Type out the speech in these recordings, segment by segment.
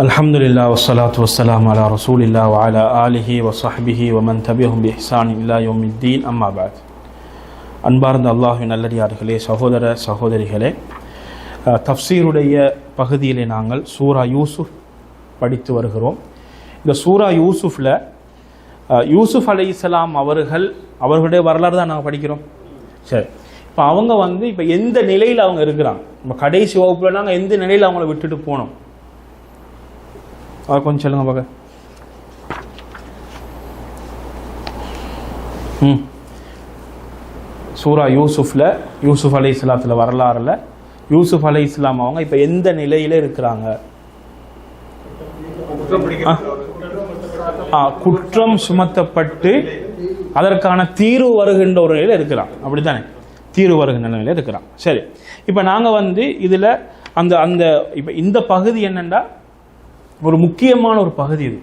அலமதுல்லா வசலாத் வசலாம் அலா ரசூலில்லா வாலா ஆலிஹி வசஹபிஹி வமன் தபிஹும் இஹ்சான் இல்லா யோமித்தீன் அம்மாபாத் அன்பார்ந்த அல்லாஹின் நல்லடியார்களே சகோதர சகோதரிகளே தஃப்சீருடைய பகுதியிலே நாங்கள் சூரா யூசுஃப் படித்து வருகிறோம். இந்த சூரா யூசுஃபில் யூசுஃப் அலி இஸ்லாம் அவர்கள் அவர்களுடைய வரலாறு தான் நாங்கள் படிக்கிறோம். சரி இப்போ அவங்க வந்து இப்போ எந்த நிலையில் அவங்க இருக்கிறாங்க? நம்ம கடைசி வகுப்பில் நாங்கள் எந்த நிலையில் அவங்கள விட்டுட்டு போனோம்? அதை கொஞ்சம் சொல்லுங்க பார்க்க ம். சூரா யூசுஃபில் யூசுஃப் அலி இஸ்லாத்தில் வரலாறுல யூசுஃப் அலி இஸ்லாம் அவங்க இப்போ எந்த நிலையில் இருக்கிறாங்க? குற்றம் சுமத்தப்பட்டு அதற்கான தீர்வு வருகின்ற ஒரு நிலையில் இருக்கிறான். அப்படித்தானே? தீர்வு வருகின்ற நிலையில் இருக்கிறான். சரி. இப்போ நாங்கள் வந்து இதில் அந்த அந்த இப்போ இந்த பகுதி என்னென்னா ஒரு முக்கியமான ஒரு பகுதி இது.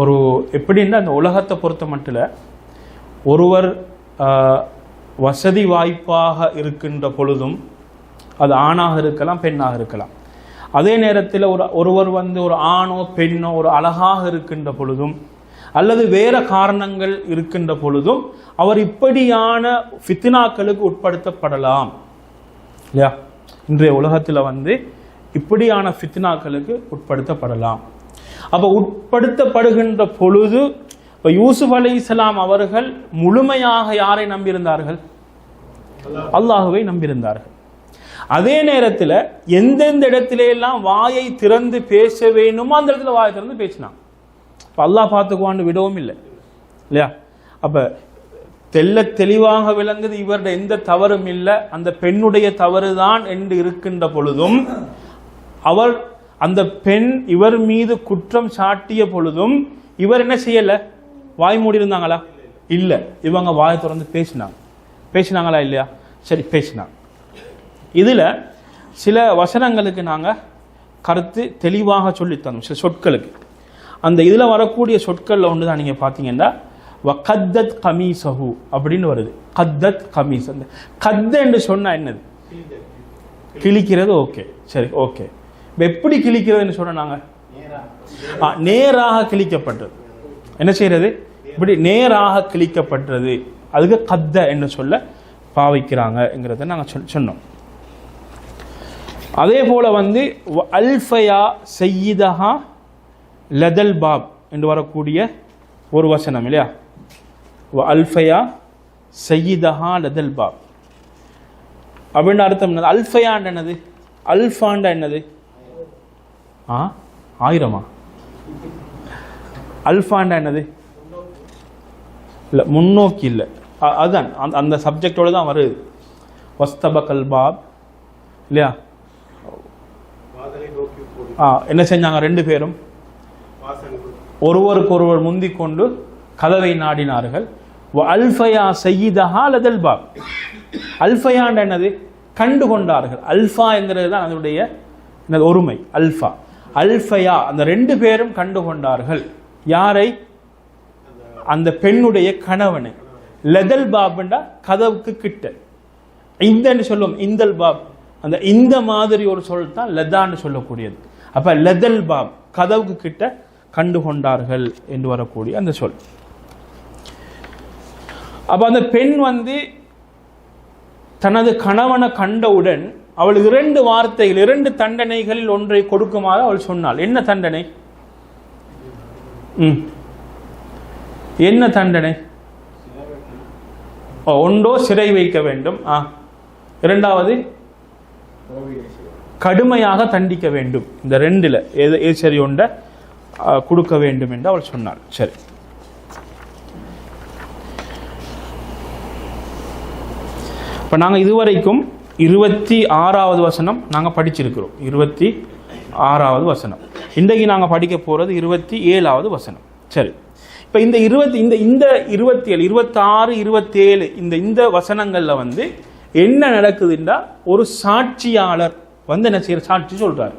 ஒரு எப்படின்னா அந்த உலகத்தை பொறுத்த மட்டும் ஒருவர் வசதி வாய்ப்பாக இருக்கின்ற பொழுதும் அது ஆணாக இருக்கலாம் பெண்ணாக இருக்கலாம். அதே நேரத்தில் ஒரு ஒருவர் வந்து ஒரு ஆணோ பெண்ணோ ஒரு அழகாக இருக்கின்ற பொழுதும் அல்லது வேற காரணங்கள் இருக்கின்ற பொழுதும் அவர் இப்படியான ஃபித்னாக்களுக்கு உட்படுத்தப்படலாம். இல்லையா? இன்றைய உலகத்தில் வந்து இப்படியான ஃபித்னாக்களுக்கு உட்படுத்தப்படலாம். அப்போ உட்படுத்தப்படுகின்ற பொழுது இப்போ யூசுப் அலி இஸ்லாம் அவர்கள் முழுமையாக யாரை நம்பியிருந்தார்கள்? அல்லாஹுவை நம்பியிருந்தார்கள். அதே நேரத்தில் எந்தெந்த இடத்துல எல்லாம் வாயை திறந்து பேச வேணுமோ அந்த இடத்துல வாயை திறந்து பேசினான். இப்போ அல்லாஹ் பார்த்துக்குவான்னு விடவும் இல்லை. இல்லையா? அப்போ தெல்ல தெளிவாக விளங்குது இவருடைய எந்த தவறும் இல்லை. அந்த பெண்ணுடைய தவறு தான் என்று இருக்கின்ற பொழுதும் அவர் அந்த பெண் இவர் மீது குற்றம் சாட்டிய பொழுதும் இவர் என்ன செய்யல? வாய் மூடி இருந்தாங்களா இல்ல. இவங்க வாய் திறந்து பேசினாங்க. பேசினாங்களா இல்லையா? சரி பேசினாங்க. இதுல சில வசனங்களுக்கு நாங்க கருத்து தெளிவாக சொல்லித் சில சொற்களுக்கு. அந்த இதுல வரக்கூடிய சொற்கள்ல ஒன்று தான் நீங்க பார்த்தீங்கன்னா கத்தத் கமீசஹு அப்படின்னு வருது. கத்தத் கமீஸ் அந்த கத்த என்று சொன்னா என்னது? கிழிக்கிறது ஓகே. சரி ஓகே. எப்படி கிழிக்கிறதுன்னு சொன்னாங்க. நேராக கிழிக்கப்பட்டது. என்ன செய்யறது? இப்படி நேராக கிழிக்கப்பட்டது. அதுக்கு கத்த என்று சொல்ல பாவிக்கிறாங்கங்கிறத நாங்கள் சொல் சொன்னோம். அதே போல வந்து அல்ஃபயா செய்யிதஹா லெதல் பாப் என்று வரக்கூடிய ஒரு வசனம் இல்லையா? அல்ஃபயா செய்யிதஹா லெதல் பாப். அப்படின்னு அர்த்தம் என்னது? அல்ஃபயாண்ட் என்னது? அல்ஃபாண்டா என்னது? ஆ? ஆயிரமா? அல்ஃபாண்டா என்னது? இல்லை முன்னோக்கி இல்லை. அதுதான். அந்த அந்த சப்ஜெக்டோடு தான் வருது. வஸ்தப கல்பாப் இல்லையா? ஆ என்ன செஞ்சாங்க ரெண்டு பேரும்? ஒருவருக்கொருவர் முந்தி கொண்டு கதவை நாடினார்கள். அல்ஃபயா செய்யிதஹா லதல் பாப் அல்ஃபயாண்ட என்னது? கண்டு கொண்டார்கள் அல்ஃபா என்கிறது தான் அதனுடைய ஒருமை. அல்ஃபா. அல்ஃபயா அந்த ரெண்டு பேரும் கண்டு கொண்டார்கள் யாரை? அந்த பெண்ணுடைய கணவனை. லெதல் பாப்ண்டா கதவுக்கு கிட்ட. இந்தன்னு சொல்லுவோம் இந்தல் பாப். அந்த இந்த மாதிரி ஒரு சொல் தான் லதான்னு சொல்லக்கூடியது. அப்ப லெதல் பாப் கதவுக்கு கிட்ட கண்டு கொண்டார்கள் என்று வரக்கூடிய அந்த சொல். அப்ப அந்த பெண் வந்து தனது கணவனை கண்டவுடன் அவள் இரண்டு வார்த்தைகள் இரண்டு தண்டனைகளில் ஒன்றை கொடுக்குமாறு அவள் சொன்னாள். என்ன தண்டனை? ம். என்ன தண்டனை? ஓ, ஒன்றோ சிறை வைக்க வேண்டும். ஆ. இரண்டாவது கடுமையாக தண்டிக்க வேண்டும். இந்த ரெண்டுல எது எது சரி ஒன்றை கொடுக்க வேண்டும் என்று அவள் சொன்னாள். சரி. இப்போ நாங்கள் இதுவரைக்கும் இருபத்தி ஆறாவது வசனம் நாங்கள் படிச்சிருக்கிறோம். இருபத்தி ஆறாவது வசனம். இன்றைக்கு நாங்கள் படிக்க போகிறது இருபத்தி ஏழாவது வசனம். சரி. இப்போ இந்த இருபத்தி இந்த இந்த இருபத்தி ஏழு இருபத்தாறு இருபத்தேழு இந்த இந்த வசனங்களில் வந்து என்ன நடக்குதுன்னா ஒரு சாட்சியாளர் வந்து என்ன செய்யற சாட்சி சொல்றாரு.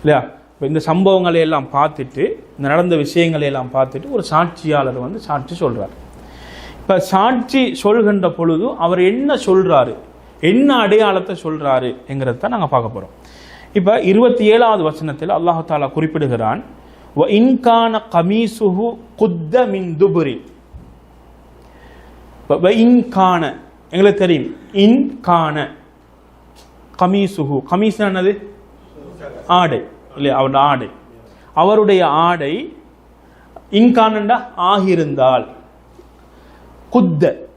இல்லையா? இப்போ இந்த சம்பவங்களை எல்லாம் பார்த்துட்டு இந்த நடந்த விஷயங்களை எல்லாம் பார்த்துட்டு ஒரு சாட்சியாளர் வந்து சாட்சி சொல்றார். இப்போ சாட்சி சொல்கின்ற பொழுது அவர் என்ன சொல்றாரு? என்ன அடையாளத்தை சொல்றாரு என்கிறத தான் நாங்கள் பார்க்க போறோம். இப்போ இருபத்தி ஏழாவது வசனத்தில் அல்லாஹு தாலா குறிப்பிடுகிறான் "வ இன்கான கமீசுஹு குத்த மின் துபுரி. இன்கான எங்களுக்கு தெரியும். இன்கான கமீசுஹு கமீஸ் என்னது? ஆடை இல்லையா? அவருடைய ஆடை. அவருடைய ஆடை இன்கானண்டா ஆகியிருந்தால் குத்த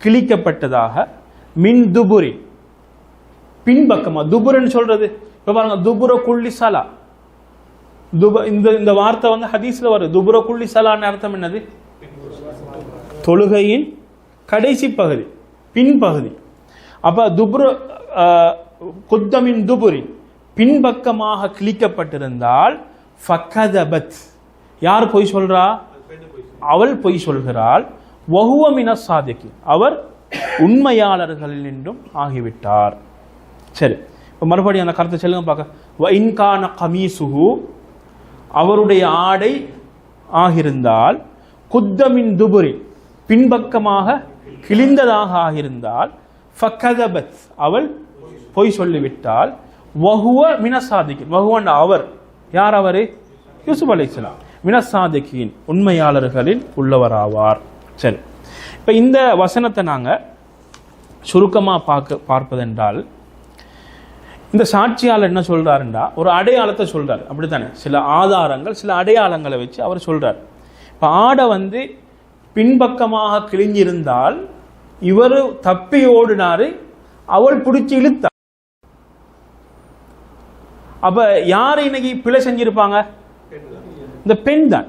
கிழிக்கப்பட்டதாக மின் துபுரி. பின்பக்கமா துபுரன்னு சொல்றது? இப்ப பாருங்க துபுர குள்ளி சலா. துப இந்த இந்த வார்த்தை வந்து ஹதீஸ்ல வருது. துபுர குள்ளி சலான்னு அர்த்தம் என்னது? தொழுகையின் கடைசி பகுதி பின்பகுதி. அப்ப துபுர குத்தமின் துபுரி பின்பக்கமாக கிழிக்கப்பட்டிருந்தால் ஃபக்கதபத். யார் பொய் சொல்றா? அவள் பொய் சொல்கிறாள். வகுவமின சாதிக்கு அவர் உண்மையாளர்களில் நின்றும் ஆகிவிட்டார். சரி இப்போ மறுபடியும் அந்த கருத்தை சொல்லுங்க பார்க்க. வைன்கான இன்கான அவருடைய ஆடை ஆகியிருந்தால் குத்தமின் துபுரி பின்பக்கமாக கிழிந்ததாக ஆகியிருந்தால் ஃபக்கதபத் அவள் பொய் சொல்லிவிட்டால் வகுவ மினசாதிக்கின் வகுவன் அவர் யார் அவரு? யூசுப் அலைஹிஸ்ஸலாம் மினசாதிக்கின் உண்மையாளர்களில் உள்ளவராவார். சரி. இப்போ இந்த வசனத்தை நாங்கள் சுருக்கமாக பார்க்க பார்ப்பதென்றால் இந்த சாட்சியாளர் என்ன சொல்கிறாருண்டா ஒரு அடையாளத்தை சொல்றாரு. அப்படித்தானே? சில ஆதாரங்கள் சில அடையாளங்களை வச்சு அவர் சொல்கிறார் இப்போ ஆடை வந்து பின்பக்கமாக கிழிஞ்சிருந்தால் இவர் தப்பி ஓடினாரு அவள் பிடிச்சி இழுத்தார் அப்ப யார் இன்னைக்கு பிழை செஞ்சிருப்பாங்க? இந்த பெண் தான்.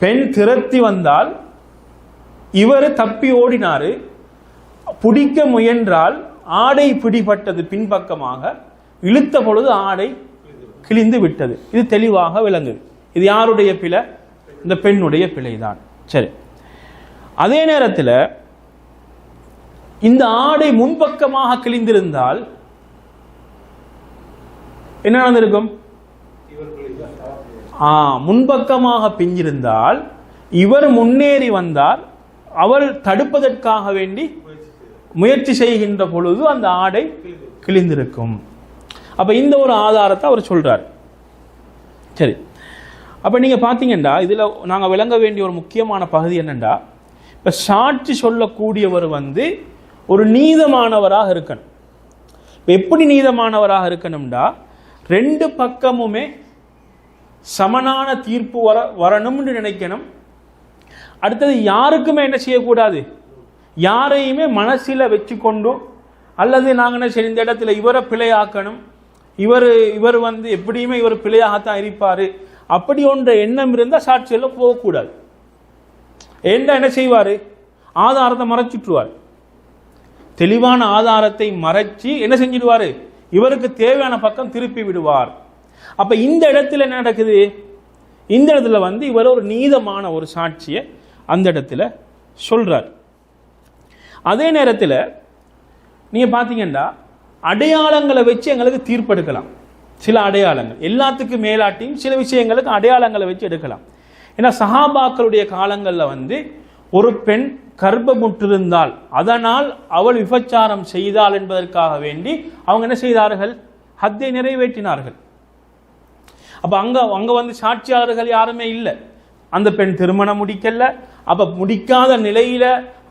பெண் திரத்தி வந்தால் இவர் தப்பி ஓடினாரு. பிடிக்க முயன்றால் ஆடை பிடிபட்டது பின்பக்கமாக. இழுத்த பொழுது ஆடை கிழிந்து விட்டது. இது தெளிவாக விளங்குது இது யாருடைய பிழை? இந்த பெண்ணுடைய பிழைதான். சரி. அதே நேரத்தில் இந்த ஆடை முன்பக்கமாக கிழிந்திருந்தால் என்ன நடந்திருக்கும்? ஆ முன்பக்கமாக பிஞ்சிருந்தால் இவர் முன்னேறி வந்தால் அவள் தடுப்பதற்காக வேண்டி முயற்சி செய்கின்ற பொழுது அந்த ஆடை கிழிந்திருக்கும். அப்ப இந்த ஒரு ஆதாரத்தை அவர் சொல்றார். சரி. அப்ப நீங்க பாத்தீங்கன்னா இதுல நாங்க விளங்க வேண்டிய ஒரு முக்கியமான பகுதி என்னண்டா? இப்ப சாட்சி சொல்லக்கூடியவர் வந்து ஒரு நீதமானவராக இருக்கணும். இப்போ எப்படி நீதமானவராக இருக்கணும்டா? ரெண்டு பக்கமுமே சமனான தீர்ப்பு வர வரணும்னு நினைக்கணும். அடுத்தது யாருக்குமே என்ன செய்யக்கூடாது? யாரையுமே மனசில் வச்சுக்கொண்டும் அல்லது நாங்கள் என்ன சரி இந்த இடத்துல இவரை பிழையாக்கணும் இவர் இவர் வந்து எப்படியுமே இவர் பிழையாகத்தான் இருப்பார் அப்படி ஒன்ற எண்ணம் இருந்தால் சாட்சியில் போகக்கூடாது. ஏண்டா என்ன செய்வார்? ஆதாரத்தை மறைச்சிட்டுருவார். தெளிவான ஆதாரத்தை மறைச்சி என்ன செஞ்சிடுவார்? இவருக்கு தேவையான பக்கம் திருப்பி விடுவார். அப்போ இந்த இடத்துல என்ன நடக்குது? இந்த இடத்துல வந்து இவர் ஒரு நீதமான ஒரு சாட்சியை அந்த இடத்துல சொல்றார். அதே நேரத்தில் நீங்க பார்த்தீங்கன்னா அடையாளங்களை வச்சு எங்களுக்கு தீர்ப்பெடுக்கலாம். சில அடையாளங்கள். எல்லாத்துக்கும் மேலாட்டியும் சில விஷயங்களுக்கு அடையாளங்களை வச்சு எடுக்கலாம். ஏன்னா சஹாபாக்களுடைய காலங்களில் வந்து ஒரு பெண் கர்ப்பமுற்றிருந்தால் அதனால் அவள் விபச்சாரம் செய்தாள் என்பதற்காக வேண்டி அவங்க என்ன செய்தார்கள்? ஹத்தை நிறைவேற்றினார்கள். அப்ப அங்க அங்க வந்து சாட்சியாளர்கள் யாருமே இல்லை. அந்த பெண் திருமணம் முடிக்கல. அப்ப முடிக்காத நிலையில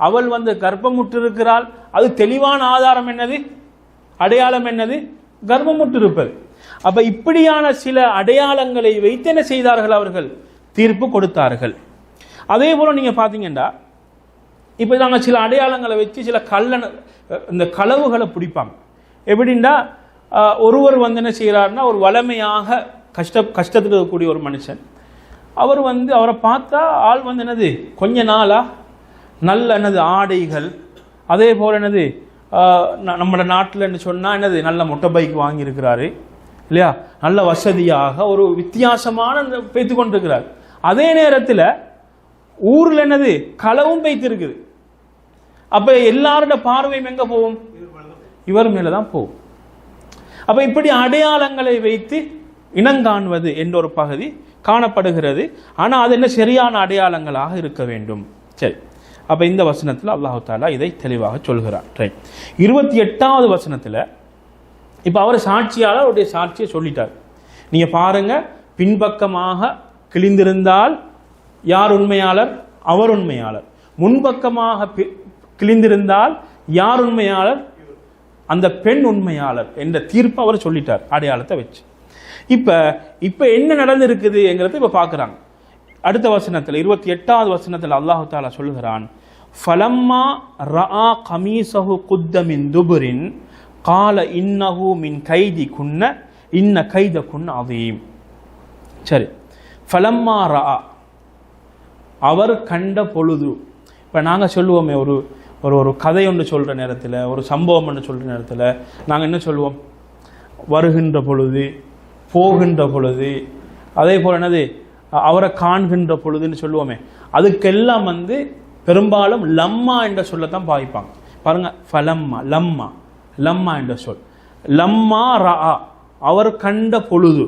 அவள் வந்து கர்ப்பமுற்றிருக்கிறாள். அது தெளிவான ஆதாரம் என்னது? அடையாளம் என்னது? கர்ப்பமுற்றிருப்பது. அப்ப இப்படியான சில அடையாளங்களை வைத்து என்ன செய்தார்கள் அவர்கள்? தீர்ப்பு கொடுத்தார்கள். அதே போல நீங்க பாத்தீங்கன்னா இப்போ நாங்கள் சில அடையாளங்களை வச்சு சில கல்லன இந்த களவுகளை பிடிப்பாங்க. எப்படின்னா ஒருவர் வந்து என்ன செய்கிறாருன்னா ஒரு வளமையாக கஷ்ட கஷ்டத்தில் இருக்கக்கூடிய ஒரு மனுஷன் அவர் வந்து அவரை பார்த்தா ஆள் வந்து என்னது? கொஞ்ச நாளா நல்ல என்னது ஆடைகள். அதே போல் என்னது நம்மளோட நம்ம நாட்டில் என்ன சொன்னால் என்னது நல்ல மொட்டை பைக் வாங்கியிருக்கிறாரு இல்லையா? நல்ல வசதியாக ஒரு வித்தியாசமான பேத்து கொண்டிருக்கிறார். அதே நேரத்தில் ஊரில் என்னது களவும் பெய்த்திருக்குது. அப்போ எல்லாரோட பார்வையும் எங்கே போகும்? இவர் மேலே தான் போகும். அப்போ இப்படி அடையாளங்களை வைத்து இனங்காண்பது என்ற ஒரு பகுதி. காணப்படுகிறது. ஆனால் அது என்ன சரியான அடையாளங்களாக இருக்க வேண்டும்? சரி. அப்ப இந்த வசனத்தில் அல்லாஹு தாலா இதை தெளிவாக சொல்கிறார் ரைட் இருபத்தி எட்டாவது வசனத்தில் இப்போ அவர் சாட்சியால் அவருடைய சாட்சியை சொல்லிட்டார். நீங்கள் பாருங்க பின்பக்கமாக கிழிந்திருந்தால் யார் உண்மையாளர்? அவர் உண்மையாளர். முன்பக்கமாக பி- கிழிந்திருந்தால் யார் உண்மையாளர்? அந்த பெண் உண்மையாளர் என்ற தீர்ப்பை அவர் சொல்லிட்டார் அடையாளத்தை வச்சு. இப்ப இப்ப என்ன நடந்திருக்குதுங்கிறத இப்ப பார்க்குறாங்க அடுத்த வசனத்தில் இருபத்தி எட்டாவது வசனத்தில் அல்லாஹு தாலா சொல்லுகிறான் ஃபலம்மா ரா கமீசஹு குத்த மின் துபுரின் கால இன்னஹு மின் கைதி குன்ன இன்ன கைத குன் அதீம் சரி. ஃபலம்மா ரா அவர் கண்ட பொழுது இப்போ நாங்கள் சொல்லுவோமே ஒரு ஒரு ஒரு கதை ஒன்று சொல்கிற நேரத்தில் ஒரு சம்பவம் ஒன்று சொல்கிற நேரத்தில் நாங்கள் என்ன சொல்லுவோம் வருகின்ற பொழுது போகின்ற பொழுது அதே போல் என்னது? அவரை காண்கின்ற பொழுதுன்னு சொல்லுவோமே. அதுக்கெல்லாம் வந்து பெரும்பாலும் லம்மா என்ற சொல்லத்தான் பாவிப்பாங்க. பாருங்க ஃபலம்மா லம்மா லம்மா என்ற சொல். லம்மா ரா அவர் கண்ட பொழுது.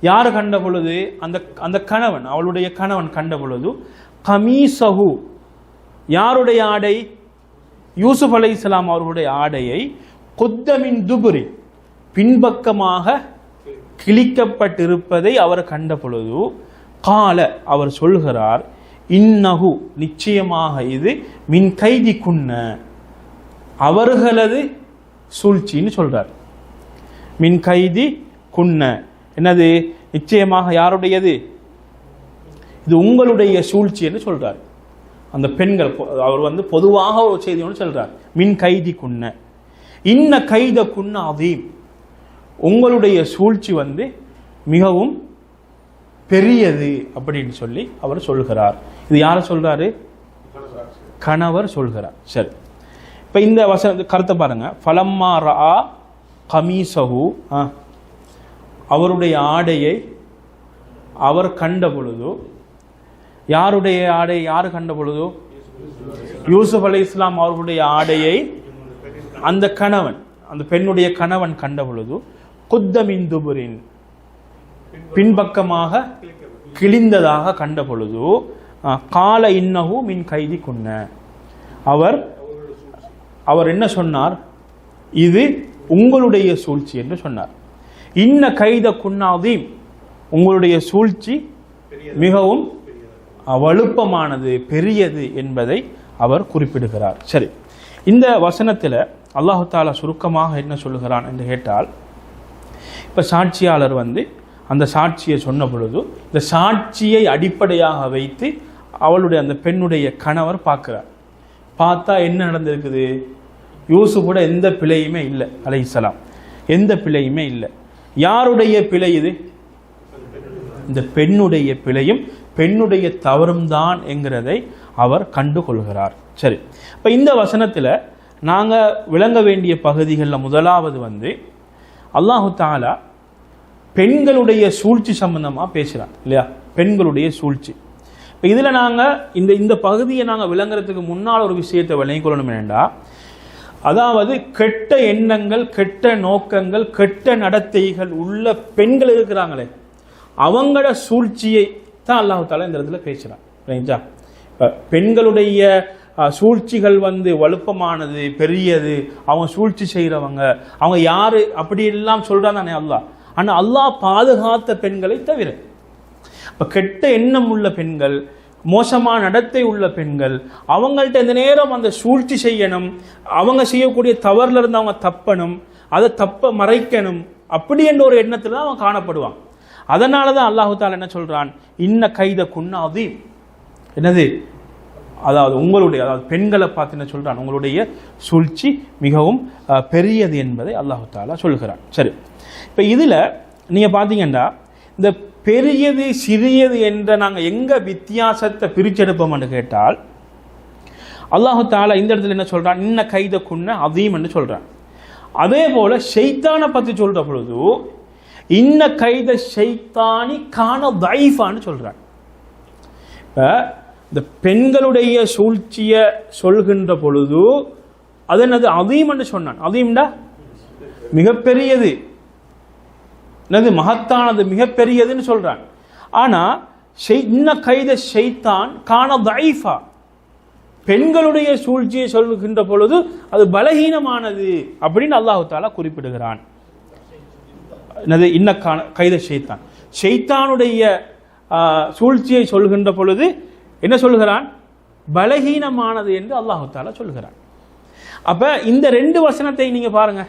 யார் கண்ட பொழுது? அந்த அந்த கணவன் அவளுடைய கணவன் கண்ட பொழுது கமீசகு யாருடைய ஆடை? யூசுப் அலைஹிஸ்ஸலாம் அவர்களுடைய ஆடையை குத்தமின் துபுரி பின்பக்கமாக கிழிக்கப்பட்டிருப்பதை அவர் கண்ட பொழுது கால அவர் சொல்கிறார் இன்னகு நிச்சயமாக இது மின் கைதி குன்ன அவர்களது சூழ்ச்சின்னு சொல்றார். மின் கைதி குன்ன என்னது? நிச்சயமாக யாருடையது? இது உங்களுடைய சூழ்ச்சி என்று சொல்றார். அந்த பெண்கள் அவர் வந்து பொதுவாக ஒரு செய்தி ஒன்று சொல்றார். மின் கைதி குன்ன இன்ன கைத குன்ன அதீம் உங்களுடைய சூழ்ச்சி வந்து மிகவும் பெரியது அப்படின்னு சொல்லி அவர் சொல்கிறார். இது யார் சொல்றாரு? கணவர் சொல்கிறார். சரி. இப்ப இந்த வசன கருத்தை பாருங்க. ஃபலம்மா ரா கமீசகு ஆ, அவருடைய ஆடையை அவர் கண்ட பொழுது யாருடைய ஆடை யார் கண்ட பொழுது? யூசுப் அலி இஸ்லாம் அவர்களுடைய ஆடையை அந்த கணவன் அந்த பெண்ணுடைய கணவன் கண்ட பொழுது குத்தமின் துபுரின் பின்பக்கமாக கிழிந்ததாக கண்ட பொழுது கால இன்னகு மின் கைதி குன்ன. அவர் அவர் என்ன சொன்னார்? இது உங்களுடைய சூழ்ச்சி என்று சொன்னார். இன்ன கைத குன்னாதீம் உங்களுடைய சூழ்ச்சி மிகவும் வலுப்பமானது பெரியது என்பதை அவர் குறிப்பிடுகிறார். சரி இந்த வசனத்தில் அல்லாஹு தாலா சுருக்கமாக என்ன சொல்லுகிறான் என்று கேட்டால் இப்போ சாட்சியாளர் வந்து அந்த சாட்சியை சொன்ன பொழுது இந்த சாட்சியை அடிப்படையாக வைத்து அவளுடைய அந்த பெண்ணுடைய கணவர் பார்க்குறார். பார்த்தா என்ன நடந்திருக்குது? யூசுஃபோட எந்த பிழையுமே இல்லை அலைசலாம் எந்த பிழையுமே இல்லை. யாருடைய பிழை இது? இந்த பெண்ணுடைய பிழையும் பெண்ணுடைய தவறும் தான் என்கிறதை அவர் கண்டுகொள்கிறார். சரி. இப்போ இந்த வசனத்தில் நாங்கள் விளங்க வேண்டிய பகுதிகளில் முதலாவது வந்து அல்லாஹு தாலா பெண்களுடைய சூழ்ச்சி சம்பந்தமாக பேசுகிறார் இல்லையா? பெண்களுடைய சூழ்ச்சி. இப்போ இதில் நாங்கள் இந்த இந்த பகுதியை நாங்கள் விளங்குறதுக்கு முன்னால் ஒரு விஷயத்தை விளங்கிக்கொள்ளணும் என்னென்னா அதாவது கெட்ட எண்ணங்கள் கெட்ட நோக்கங்கள் கெட்ட நடத்தைகள் உள்ள பெண்கள் இருக்கிறாங்களே அவங்களோட சூழ்ச்சியை தான் அல்லாஹு தாலா இந்த இடத்துல பேசுகிறான் சரிங்களா இப்போ பெண்களுடைய சூழ்ச்சிகள் வந்து வலுப்பமானது பெரியது. அவங்க சூழ்ச்சி செய்கிறவங்க அவங்க யாரு? அப்படி எல்லாம் சொல்கிறான் தானே அல்லாஹ். ஆனால் அல்லாஹ் பாதுகாத்த பெண்களை தவிர இப்போ கெட்ட எண்ணம் உள்ள பெண்கள் மோசமான நடத்தை உள்ள பெண்கள் அவங்கள்ட்ட இந்த நேரம் அந்த சூழ்ச்சி செய்யணும் அவங்க செய்யக்கூடிய தவறுல இருந்து அவங்க தப்பணும் அதை தப்ப மறைக்கணும் அப்படி என்ற ஒரு எண்ணத்தில் தான் அவன் காணப்படுவான். அதனால தான் அல்லாஹு தாலா என்ன சொல்றான்? இன்ன கைத குன்ன அதீம் என்னது? அதாவது உங்களுடைய அதாவது பெண்களை பார்த்து என்ன சொல்றான்? உங்களுடைய சூழ்ச்சி மிகவும் பெரியது என்பதை அல்லாஹு தாலா சொல்கிறான். சரி. இப்போ இதில் நீங்கள் பார்த்தீங்கன்னா இந்த பெரியது சிறியது என்ற நாங்கள் எங்கே வித்தியாசத்தை பிரிச்செடுப்போம்னு கேட்டால் அல்லாஹு தாலா இந்த இடத்துல என்ன சொல்றான்? இன்ன கைத குன்ன அதீம் சொல்கிறான் அதே போல ஷைத்தானை பற்றி சொல்கிற பொழுது இன்ன கைத ஷைத்தானி காண தைஃபான்னு சொல்கிறான் இப்போ இந்த பெண்களுடைய சூழ்ச்சியை சொல்கின்ற பொழுது அது என்னது? அதீம் என்று சொன்னான். அதீம்டா மிகப்பெரியது. என்னது? மகத்தானது மிகப்பெரியதுன்னு சொல்றான். ஆனா இன்ன கைத செய்தான் காண தைஃபா பெண்களுடைய சூழ்ச்சியை சொல்லுகின்ற பொழுது அது பலகீனமானது அப்படின்னு அல்லாஹு தாலா குறிப்பிடுகிறான். என்னது? இன்னக்கான கைத செய்தான் செய்தானுடைய சூழ்ச்சியை சொல்கின்ற பொழுது என்ன சொல்கிறான் பலகீனமானது என்று அல்லாஹால சொல்கிறான் அப்ப இந்த ரெண்டு வசனத்தை நீங்க பாருங்க.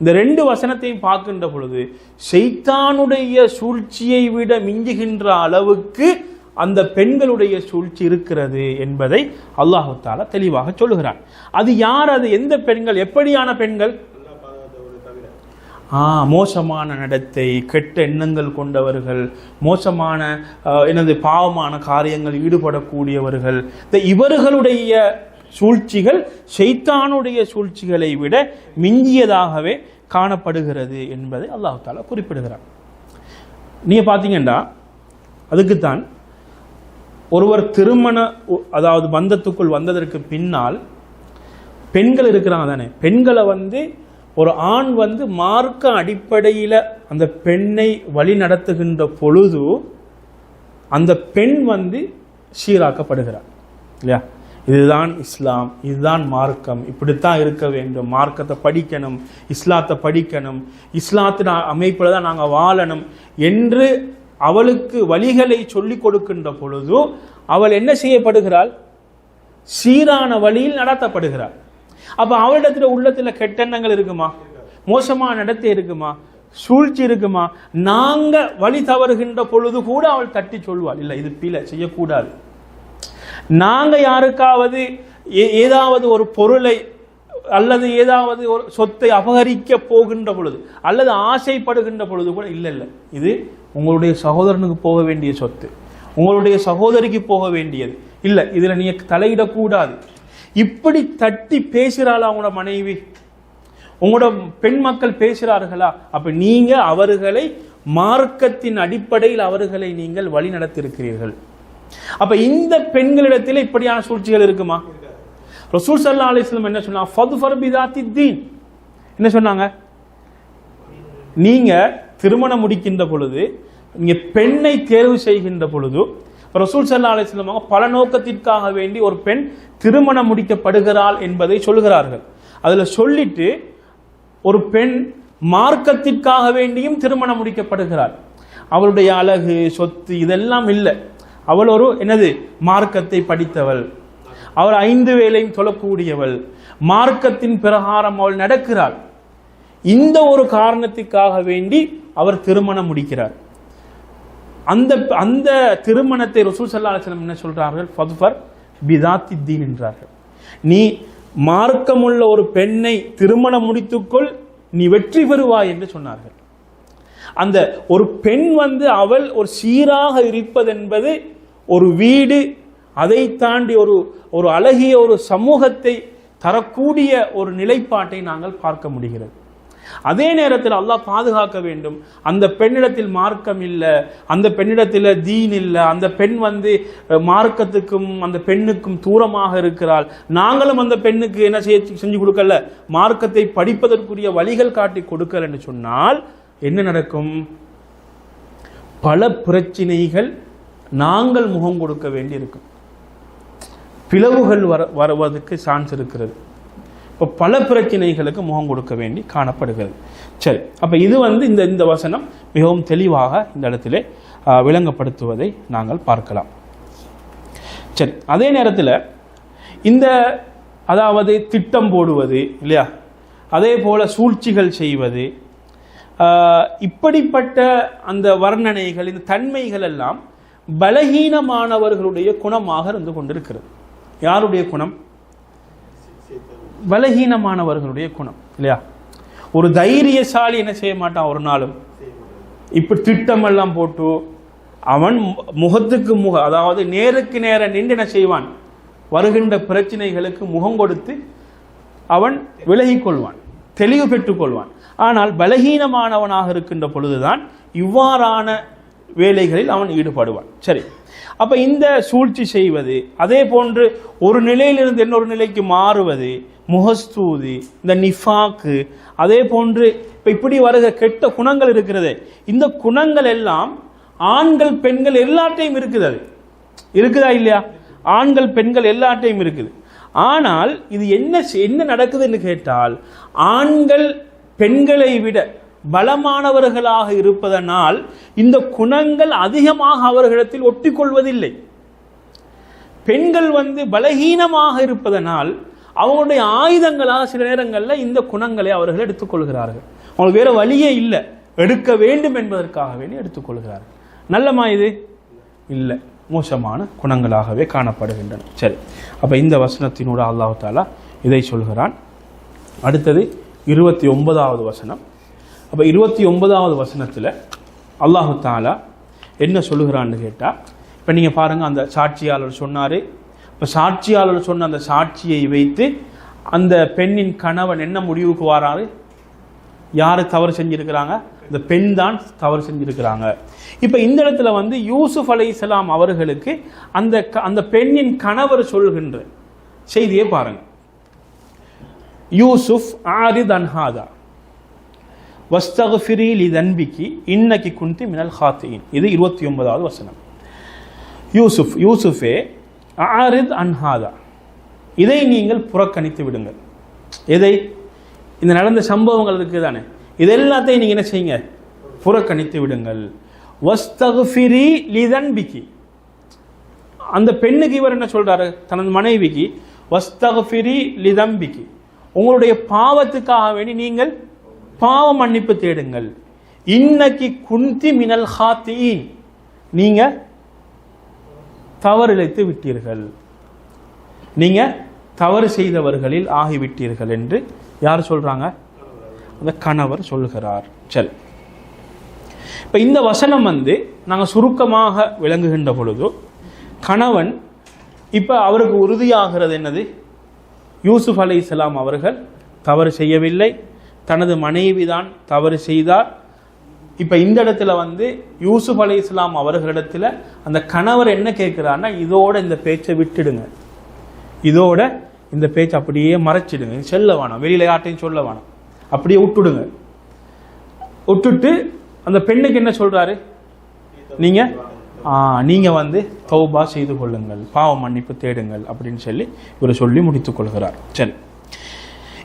இந்த ரெண்டு வசனத்தையும் பார்க்கின்ற பொழுது செய்தானுடைய சூழ்ச்சியை விட மிஞ்சுகின்ற அளவுக்கு அந்த பெண்களுடைய சூழ்ச்சி இருக்கிறது என்பதை அல்லாஹால தெளிவாக சொல்லுகிறான். அது யார்? அது எந்த பெண்கள்? எப்படியான பெண்கள்? மோசமான நடத்தை கெட்ட எண்ணங்கள் கொண்டவர்கள் மோசமான எனது பாவமான காரியங்கள் ஈடுபடக்கூடியவர்கள். இந்த இவர்களுடைய சூழ்ச்சிகள் ஷைத்தானுடைய சூழ்ச்சிகளை விட மிஞ்சியதாகவே காணப்படுகிறது என்பதை அல்லாஹு தாலா குறிப்பிடுகிறார் நீங்க பார்த்தீங்கன்னா அதுக்குத்தான் ஒருவர் திருமண அதாவது பந்தத்துக்குள் வந்ததற்கு பின்னால் பெண்கள் இருக்கிறாங்க தானே. பெண்களை வந்து ஒரு ஆண் வந்து மார்க்க அடிப்படையில் அந்த பெண்ணை வழி நடத்துகின்ற பொழுது அந்த பெண் வந்து சீராக்கப்படுகிறார் இல்லையா? இதுதான் இஸ்லாம் இதுதான் மார்க்கம். இப்படித்தான் இருக்க வேண்டும். மார்க்கத்தை படிக்கணும் இஸ்லாத்தை படிக்கணும். இஸ்லாத்தின் அமைப்பில் தான் நாங்கள் வாழணும் என்று அவளுக்கு வழிகளை சொல்லிக் கொடுக்கின்ற பொழுது அவள் என்ன செய்யப்படுகிறாள்? சீரான வழியில் நடத்தப்படுகிறாள். அப்ப அவரிடத்துல உள்ளத்துல கெட்டெண்ணங்கள் இருக்குமா? மோசமான நடத்தை இருக்குமா? சூழ்ச்சி இருக்குமா? நாங்க வழி தவறுகின்ற பொழுது கூட அவள் தட்டி சொல்வாள். இல்ல இது பிழை செய்யக்கூடாது. நாங்க யாருக்காவது ஏ- ஏதாவது ஒரு பொருளை அல்லது ஏதாவது ஒரு சொத்தை அபகரிக்க போகின்ற பொழுது அல்லது ஆசைப்படுகின்ற பொழுது கூட இல்லை இல்லை. இது உங்களுடைய சகோதரனுக்கு போக வேண்டிய சொத்து. உங்களுடைய சகோதரிக்கு போக வேண்டியது. இல்லை இதில் நீங்கள் தலையிடக்கூடாது. இப்படி தட்டி பேசுகிறாளா உங்களோட மனைவி? உங்களோட பெண் மக்கள் பேசுகிறார்களா அப்ப நீங்க அவர்களை மார்க்கத்தின் அடிப்படையில் அவர்களை நீங்கள் வழி நடத்திருக்கிறீர்கள் அப்ப இந்த பெண்களிடத்தில் இப்படியான சூழ்ச்சிகள் இருக்குமா? ரசூல் சல்லா அலிஸ்லம் என்ன சொன்னாங்க? ஃபதுஃபர் என்ன சொன்னாங்க? நீங்க திருமணம் முடிக்கின்ற பொழுது நீங்க பெண்ணை தேர்வு செய்கின்ற பொழுது ரசூல் சல்லா அலிஸ்லம் பல நோக்கத்திற்காக வேண்டி ஒரு பெண் திருமணம் முடிக்கப்படுகிறாள் என்பதை சொல்கிறார்கள். அதில் சொல்லிட்டு ஒரு பெண் மார்க்கத்திற்காக வேண்டியும் திருமணம் முடிக்கப்படுகிறாள் அவளுடைய அழகு சொத்து இதெல்லாம் இல்லை. அவள் ஒரு என்னது? மார்க்கத்தை படித்தவள். அவள் ஐந்து வேலையும் சொல்லக்கூடியவள். மார்க்கத்தின் பிரகாரம் அவள் நடக்கிறாள். இந்த ஒரு காரணத்துக்காக வேண்டி அவர் திருமணம் முடிக்கிறார். அந்த அந்த திருமணத்தை ரசூல் சல்லா அலிஸ்லம் என்ன சொல்றார்கள்? ஃபதுஃபர் பிதாத்தி தீன் என்றார்கள். நீ மார்க்கமுள்ள ஒரு பெண்ணை திருமணம் முடித்துக்கொள் நீ வெற்றி பெறுவாய் என்று சொன்னார்கள். அந்த ஒரு பெண் வந்து அவள் ஒரு சீராக இருப்பதென்பது ஒரு வீடு அதை தாண்டி ஒரு ஒரு அழகிய ஒரு சமூகத்தை தரக்கூடிய ஒரு நிலைப்பாட்டை நாங்கள் பார்க்க முடிகிறது. அதே நேரத்தில் அல்லாஹ் பாதுகாக்க வேண்டும். அந்த பெண்ணிடத்தில் மார்க்கம் இல்லை அந்த பெண்ணிடத்தில் தீன் இல்லை அந்த பெண் வந்து மார்க்கத்துக்கும் அந்த பெண்ணுக்கும் தூரமாக இருக்கிறாள். நாங்களும் அந்த பெண்ணுக்கு என்ன செய்ய செஞ்சு கொடுக்கல? மார்க்கத்தை படிப்பதற்குரிய வழிகள் காட்டி கொடுக்கலன்னு சொன்னால் என்ன நடக்கும்? பல பிரச்சனைகள் நாங்கள் முகம் கொடுக்க வேண்டியிருக்கும். பிளவுகள் வர வருவதற்கு சான்ஸ் இருக்கிறது. இப்போ பல பிரச்சனைகளுக்கு முகம் கொடுக்க வேண்டி காணப்படுகிறது. சரி அப்போ இது வந்து இந்த இந்த வசனம் மிகவும் தெளிவாக இந்த இடத்துல விளங்கப்படுத்துவதை நாங்கள் பார்க்கலாம். சரி அதே நேரத்தில் இந்த அதாவது திட்டம் போடுவது இல்லையா? அதே போல சூழ்ச்சிகள் செய்வது இப்படிப்பட்ட அந்த வர்ணனைகள் இந்த தன்மைகள் எல்லாம் பலகீனமானவர்களுடைய குணமாக இருந்து கொண்டிருக்கிறது. யாருடைய குணம்? பலகீனமானவர்களுடைய குணம் இல்லையா? ஒரு தைரியசாலி என்ன செய்ய மாட்டான் ஒரு நாளும்? இப்படி திட்டமெல்லாம் போட்டு அவன் முகத்துக்கு முக அதாவது நேருக்கு நேர நின்று என்ன செய்வான். வருகின்ற பிரச்சனைகளுக்கு முகம் கொடுத்து அவன் விலகிக்கொள்வான் தெளிவு பெற்றுக்கொள்வான். ஆனால் பலகீனமானவனாக இருக்கின்ற பொழுதுதான் இவ்வாறான வேலைகளில் அவன் ஈடுபடுவான். சரி. அப்ப இந்த சூழ்ச்சி செய்வது அதே போன்று ஒரு நிலையிலிருந்து இன்னொரு நிலைக்கு மாறுவது முகஸ்தூதி இந்த நிஃபாக்கு அதே போன்று இப்போ இப்படி வருகிற கெட்ட குணங்கள் இருக்கிறதே. இந்த குணங்கள் எல்லாம் ஆண்கள் பெண்கள் எல்லாத்தையும் இருக்குது அது. இருக்குதா இல்லையா? ஆண்கள் பெண்கள் எல்லாட்டையும் இருக்குது. ஆனால் இது என்ன செ- என்ன நடக்குதுன்னு கேட்டால் ஆண்கள் பெண்களை விட பலமானவர்களாக இருப்பதனால் இந்த குணங்கள் அதிகமாக அவர்களிடத்தில் ஒட்டிக்கொள்வதில்லை. பெண்கள் வந்து பலகீனமாக இருப்பதனால் அவங்களுடைய ஆயுதங்களாக சில நேரங்களில் இந்த குணங்களை அவர்கள் எடுத்துக்கொள்கிறார்கள். அவங்களுக்கு வேற வழியே இல்லை. எடுக்க வேண்டும் என்பதற்காக வேண்டி எடுத்துக்கொள்கிறார்கள். நல்லமா இது? இல்லை. மோசமான குணங்களாகவே காணப்படுகின்றன. சரி. அப்போ இந்த வசனத்தினோட அல்லாஹு தாலா இதை சொல்கிறான். அடுத்தது இருபத்தி ஒன்பதாவது வசனம். அப்போ இருபத்தி ஒன்பதாவது வசனத்தில் அல்லாஹு தாலா என்ன சொல்லுகிறான்னு கேட்டால் இப்போ நீங்கள் பாருங்கள் அந்த சாட்சியாளர் சொன்னார் இப்போ சாட்சியாளர் சொன்ன அந்த சாட்சியை வைத்து அந்த பெண்ணின் கணவன் என்ன முடிவுக்கு வராரு? யார் தவறு செஞ்சிருக்கிறாங்க? இந்த பெண் தான் தவறு செஞ்சிருக்கிறாங்க. இப்போ இந்த இடத்துல வந்து யூசுப் இஸ்லாம் அவர்களுக்கு அந்த க- அந்த பெண்ணின் கணவர் சொல்கின்ற செய்தியை பாருங்க. யூசுப் ஆரித் தன்ஹாதா வஸ்தகுஃபிரி லி தன்பிக்கு இன்னக்கி குந்தி மினல் ஹாத்தியின். இது இருபத்தி ஒன்பதாவது வசனம். யூசுப் யூசுஃபே ஆரித் அன்ஹாதா இதை நீங்கள் புறக்கணித்து விடுங்கள். எதை? இந்த நடந்த சம்பவங்கள் இருக்குது தானே. இது எல்லாத்தையும் நீங்கள் என்ன செய்யுங்க? புறக்கணித்து விடுங்கள். வஸ்தகுஃபிரி லிதன்பிக்கி அந்த பெண்ணுக்கு இவர் என்ன சொல்றாரு? தனது மனைவிக்கு வஸ்தகுஃபிரி லிதம்பிக்கு உங்களுடைய பாவத்துக்காக வேண்டி நீங்கள் பாவ மன்னிப்பு தேடுங்கள். இன்னைக்கு குந்தி மினல் ஹாத்தீன். நீங்கள் தவறிழைத்து விட்டீர்கள். நீங்க தவறு செய்தவர்களில் ஆகிவிட்டீர்கள் என்று யார் சொல்றாங்க? அந்த கணவர் சொல்லுகிறார். சரி. இப்ப இந்த வசனம் வந்து நாங்கள் சுருக்கமாக விளங்குகின்ற பொழுது கணவன் இப்ப அவருக்கு உறுதியாகிறது என்னது? யூசுப் இஸ்லாம் அவர்கள் தவறு செய்யவில்லை. தனது மனைவிதான் தவறு செய்தார். இப்ப இந்த இடத்துல வந்து யூசுப் இஸ்லாம் அவர்களிடத்துல அந்த கணவர் என்ன கேட்குறாருன்னா இதோட இந்த பேச்சை விட்டுடுங்க. இதோட இந்த பேச்சை அப்படியே மறைச்சிடுங்க. செல்ல வேணாம். வெளியில யார்ட்டையும் சொல்ல வேணாம். அப்படியே விட்டுடுங்க. விட்டுட்டு அந்த பெண்ணுக்கு என்ன சொல்றாரு? நீங்க ஆ, நீங்க வந்து தௌபா செய்து கொள்ளுங்கள். பாவ மன்னிப்பு தேடுங்கள். அப்படின்னு சொல்லி இவர் சொல்லி முடித்துக் கொள்கிறார். சரி.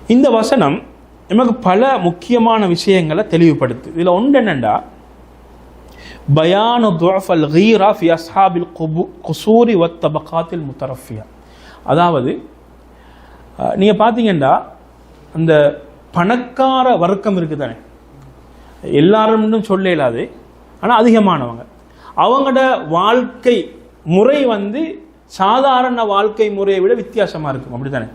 இந்த வசனம் நமக்கு பல முக்கியமான விஷயங்களை தெளிவுபடுத்து. இதுல ஒன்று என்னண்டா? பயானு துவஃபல் ஹீரா ஃபி அஸ்ஹாபில் குபு குசூரி வத் தபகாத்தில் முத்தரஃபியா. அதாவது நீங்கள் பார்த்தீங்கன்னா அந்த பணக்கார வர்க்கம் இருக்குதானே? எல்லாரும் சொல்ல இயலாது ஆனால் அதிகமானவங்க. அவங்களோட வாழ்க்கை முறை வந்து சாதாரண வாழ்க்கை முறையை விட வித்தியாசமாக இருக்கும். அப்படி தானே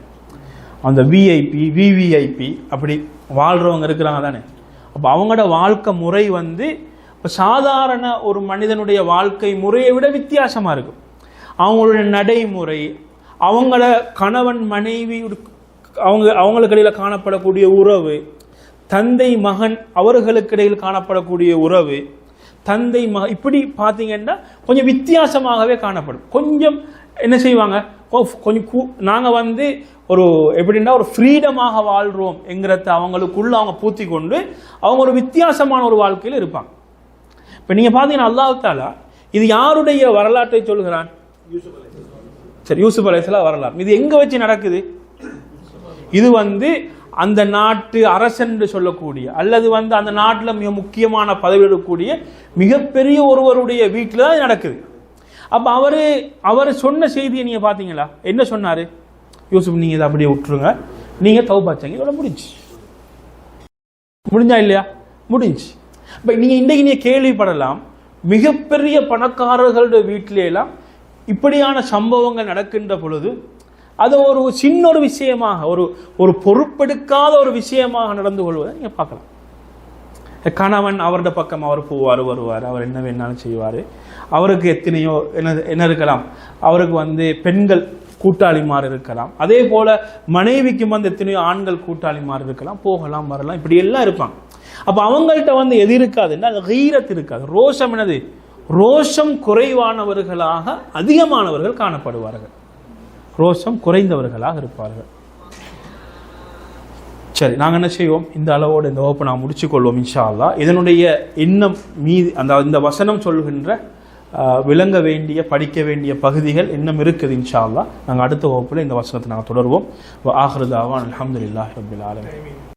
அந்த விஐபி விவிஐபி அப்படி வாழ்கிறவங்க இருக்கிறாங்க தானே. அப்போ அவங்களோட வாழ்க்கை முறை வந்து இப்போ சாதாரண ஒரு மனிதனுடைய வாழ்க்கை முறையை விட வித்தியாசமாக இருக்கும் அவங்களுடைய நடைமுறை அவங்கள கணவன் மனைவி அவங்க அவங்களுக்கு இடையில் காணப்படக்கூடிய உறவு தந்தை மகன் அவர்களுக்கு இடையில் காணப்படக்கூடிய உறவு தந்தை மக இப்படி பார்த்தீங்கன்னா கொஞ்சம் வித்தியாசமாகவே காணப்படும். கொஞ்சம் என்ன செய்வாங்க? கொஞ்சம் கூ- நாங்கள் வந்து ஒரு எப்படின்னா ஒரு ஃப்ரீடமாக வாழ்கிறோம் என்கிறத அவங்களுக்குள்ள அவங்க பூத்தி கொண்டு அவங்க ஒரு வித்தியாசமான ஒரு வாழ்க்கையில் இருப்பாங்க. இப்போ நீங்கள் பார்த்தீங்கன்னா அல்லாஹாலா இது யாருடைய வரலாற்றை சொல்கிறான் சரி யூசுப் அலைசலா வரலாறு. இது எங்கே வச்சு நடக்குது? இது வந்து அந்த நாட்டு அரசன் என்று சொல்லக்கூடிய அல்லது வந்து அந்த நாட்டில் மிக முக்கியமான பதவி எடுக்கக்கூடிய மிகப்பெரிய ஒருவருடைய வீட்டில் தான் நடக்குது. அப்ப அவரு அவர் சொன்ன செய்தியை நீங்க பாத்தீங்களா என்ன சொன்னாரு? யூசுப் நீங்க இதை அப்படியே விட்டுருங்க. நீங்க தௌபாச்சங்க இதோட முடிஞ்சு முடிஞ்சா இல்லையா? முடிஞ்சு இப்ப நீங்க இன்றைக்கு நீங்க கேள்விப்படலாம் மிகப்பெரிய பணக்காரர்களுடைய வீட்டிலெல்லாம் இப்படியான சம்பவங்கள் நடக்கின்ற பொழுது அது ஒரு சின்ன ஒரு விஷயமாக ஒரு ஒரு பொறுப்பெடுக்காத ஒரு விஷயமாக நடந்து கொள்வதை நீங்க பார்க்கலாம். கணவன் அவரது பக்கம் அவர் போவார் வருவார். அவர் என்ன வேணாலும் செய்வார். அவருக்கு எத்தனையோ என்ன என்ன இருக்கலாம். அவருக்கு வந்து பெண்கள் கூட்டாளிமார் இருக்கலாம். அதே போல மனைவிக்கும் வந்து எத்தனையோ ஆண்கள் கூட்டாளிமார் இருக்கலாம். போகலாம் வரலாம். இப்படி எல்லாம் இருப்பாங்க. அப்போ அவங்கள்ட்ட வந்து எது இருக்காதுன்னா அது கீரத் இருக்காது. ரோஷம் என்னது? ரோஷம் குறைவானவர்களாக அதிகமானவர்கள் காணப்படுவார்கள். ரோஷம் குறைந்தவர்களாக இருப்பார்கள். சரி நாங்கள் என்ன செய்வோம்? இந்த அளவோடு இந்த வகுப்பை நான் முடிச்சுக்கொள்வோம் இன்ஷா அல்லாஹ் இதனுடைய இன்னும் மீதி அந்த இந்த வசனம் சொல்கின்ற விளங்க வேண்டிய படிக்க வேண்டிய பகுதிகள் இன்னும் இருக்குது இன்ஷா நாங்கள் அடுத்த வகுப்பில் இந்த வசனத்தை நாங்கள் தொடர்வோம். ஆஹ்ரதாவான் அலமதுல்லாஹ் ரபில் ஆலமீன்.